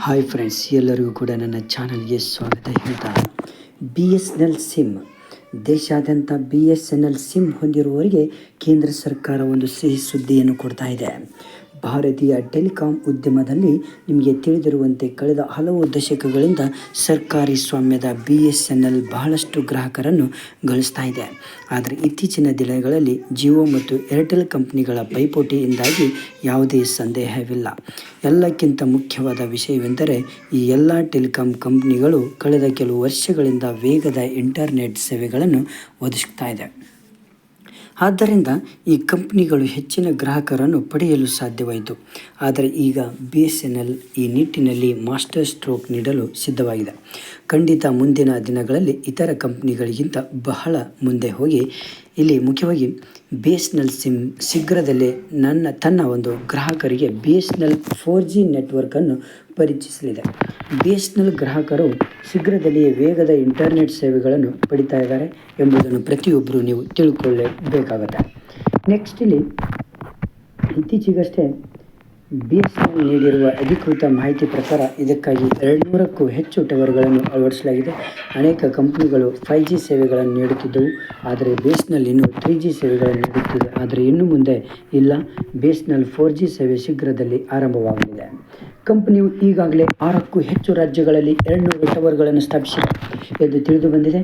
Hi friends ಎಲ್ಲರಿಗೂ ಕೂಡ ನನ್ನ ಚಾನಲ್ಗೆ ಸ್ವಾಗತ ಹೇಳ್ತಾ. B S N L sim ದೇಶಾದ್ಯಂತ B S N L sim ಹೊಂದಿರುವವರಿಗೆ ಕೇಂದ್ರ ಸರ್ಕಾರ ಒಂದು ಸಿಹಿ ಸುದ್ದಿಯನ್ನು ಕೊಡ್ತಾ ಇದೆ. ಭಾರತೀಯ ಟೆಲಿಕಾಂ ಉದ್ಯಮದಲ್ಲಿ ನಿಮಗೆ ತಿಳಿದಿರುವಂತೆ ಕಳೆದ ಹಲವು ದಶಕಗಳಿಂದ ಸರ್ಕಾರಿ ಸ್ವಾಮ್ಯದ ಬಿ ಎಸ್ ಎನ್ ಎಲ್ ಬಹಳಷ್ಟು ಗ್ರಾಹಕರನ್ನು ಗಳಿಸ್ತಾ ಇದೆ. ಆದರೆ ಇತ್ತೀಚಿನ ದಿನಗಳಲ್ಲಿ ಜಿಯೋ ಮತ್ತು ಏರ್ಟೆಲ್ ಕಂಪ್ನಿಗಳ ಪೈಪೋಟಿಯಿಂದಾಗಿ ಯಾವುದೇ ಸಂದೇಹವಿಲ್ಲ. ಎಲ್ಲಕ್ಕಿಂತ ಮುಖ್ಯವಾದ ವಿಷಯವೆಂದರೆ ಈ ಎಲ್ಲ ಟೆಲಿಕಾಂ ಕಂಪ್ನಿಗಳು ಕಳೆದ ಕೆಲವು ವರ್ಷಗಳಿಂದ ವೇಗದ ಇಂಟರ್ನೆಟ್ ಸೇವೆಗಳನ್ನು ಒದಗಿಸ್ತಾ ಇದೆ. ಆದ್ದರಿಂದ ಈ ಕಂಪ್ನಿಗಳು ಹೆಚ್ಚಿನ ಗ್ರಾಹಕರನ್ನು ಪಡೆಯಲು ಸಾಧ್ಯವಾಯಿತು. ಆದರೆ ಈಗ ಬಿ ಎಸ್ ಎನ್ ಎಲ್ ಈ ನಿಟ್ಟಿನಲ್ಲಿ ಮಾಸ್ಟರ್ ಸ್ಟ್ರೋಕ್ ನೀಡಲು ಸಿದ್ಧವಾಗಿದೆ. ಖಂಡಿತ ಮುಂದಿನ ದಿನಗಳಲ್ಲಿ ಇತರ ಕಂಪ್ನಿಗಳಿಗಿಂತ ಬಹಳ ಮುಂದೆ ಹೋಗಿ. ಇಲ್ಲಿ ಮುಖ್ಯವಾಗಿ B S N L sim ಶೀಘ್ರದಲ್ಲೇ ನನ್ನ, ತನ್ನ ಒಂದು ಗ್ರಾಹಕರಿಗೆ B S N L four G ನೆಟ್ವರ್ಕನ್ನು ಪರಿಚಯಿಸಲಿದೆ. ಬಿ ಎಸ್ ಎನ್ ಎಲ್ ಗ್ರಾಹಕರು ಶೀಘ್ರದಲ್ಲಿಯೇ ವೇಗದ ಇಂಟರ್ನೆಟ್ ಸೇವೆಗಳನ್ನು ಪಡಿತಾ ಇದ್ದಾರೆ ಎಂಬುದನ್ನು ಪ್ರತಿಯೊಬ್ಬರು ನೀವು ತಿಳ್ಕೊಳ್ಳಬೇಕಾಗುತ್ತೆ. ನೆಕ್ಸ್ಟ್ ಇಲ್ಲಿ ಇತ್ತೀಚೆಗಷ್ಟೇ ಬಿ ಎಸ್ ಎನ್ ಎಲ್ ನೀಡಿರುವ ಅಧಿಕೃತ ಮಾಹಿತಿ ಪ್ರಕಾರ ಇದಕ್ಕಾಗಿ ಎರಡುನೂರಕ್ಕೂ ಹೆಚ್ಚು ಟವರ್ಗಳನ್ನು ಅಳವಡಿಸಲಾಗಿದೆ. ಅನೇಕ ಕಂಪನಿಗಳು ಫೈ ಜಿ ಸೇವೆಗಳನ್ನು ನೀಡುತ್ತಿದ್ದವು. ಆದರೆ ಬಿ ಎಸ್ ಎನ್ ಎಲ್ ಇನ್ನೂ ತ್ರೀ ಜಿ ಸೇವೆಗಳನ್ನು ನೀಡುತ್ತಿದೆ ಆದರೆ ಇನ್ನು ಮುಂದೆ ಇಲ್ಲ. B S N L four G ಸೇವೆ ಶೀಘ್ರದಲ್ಲಿ ಆರಂಭವಾಗಲಿದೆ. ಕಂಪನಿಯು ಈಗಾಗಲೇ ಆರಕ್ಕೂ ಹೆಚ್ಚು ರಾಜ್ಯಗಳಲ್ಲಿ ಎರಡುನೂರು ಟವರ್ಗಳನ್ನು ಸ್ಥಾಪಿಸಿದೆ ಎಂದು ತಿಳಿದು ಬಂದಿದೆ.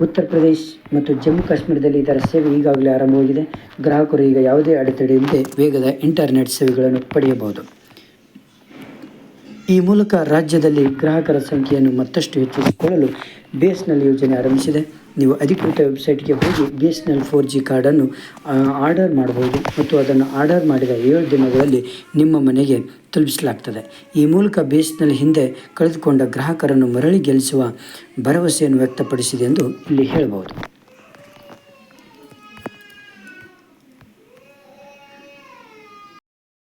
ಉತ್ತರ ಪ್ರದೇಶ್ ಮತ್ತು ಜಮ್ಮು ಕಾಶ್ಮೀರದಲ್ಲಿ ಇದರ ಸೇವೆ ಈಗಾಗಲೇ ಆರಂಭವಾಗಿದೆ. ಗ್ರಾಹಕರು ಈಗ ಯಾವುದೇ ಅಡೆತಡೆಯಿಲ್ಲದೆ ವೇಗದ ಇಂಟರ್ನೆಟ್ ಸೇವೆಗಳನ್ನು ಪಡೆಯಬಹುದು. ಈ ಮೂಲಕ ರಾಜ್ಯದಲ್ಲಿ ಗ್ರಾಹಕರ ಸಂಖ್ಯೆಯನ್ನು ಮತ್ತಷ್ಟು ಹೆಚ್ಚಿಸಿಕೊಳ್ಳಲು ಬಿ ಎಸ್ ಎನ್ ಎಲ್ ಯೋಜನೆ ಆರಂಭಿಸಿದೆ. ನೀವು ಅಧಿಕೃತ ವೆಬ್ಸೈಟ್ಗೆ ಹೋಗಿ B S N L four G ಕಾರ್ಡನ್ನು ಆರ್ಡರ್ ಮಾಡಬಹುದು ಮತ್ತು ಅದನ್ನು ಆರ್ಡರ್ ಮಾಡಿದ ಏಳು ದಿನಗಳಲ್ಲಿ ನಿಮ್ಮ ಮನೆಗೆ ತಲುಪಿಸಲಾಗ್ತದೆ. ಈ ಮೂಲಕ ಬಿ ಎಸ್ ಎನ್ ಎಲ್ ಹಿಂದೆ ಕಳೆದುಕೊಂಡ ಗ್ರಾಹಕರನ್ನು ಮರಳಿ ಗೆಲ್ಲಿಸುವ ಭರವಸೆಯನ್ನು ವ್ಯಕ್ತಪಡಿಸಿದೆ ಎಂದು ಇಲ್ಲಿ ಹೇಳಬಹುದು.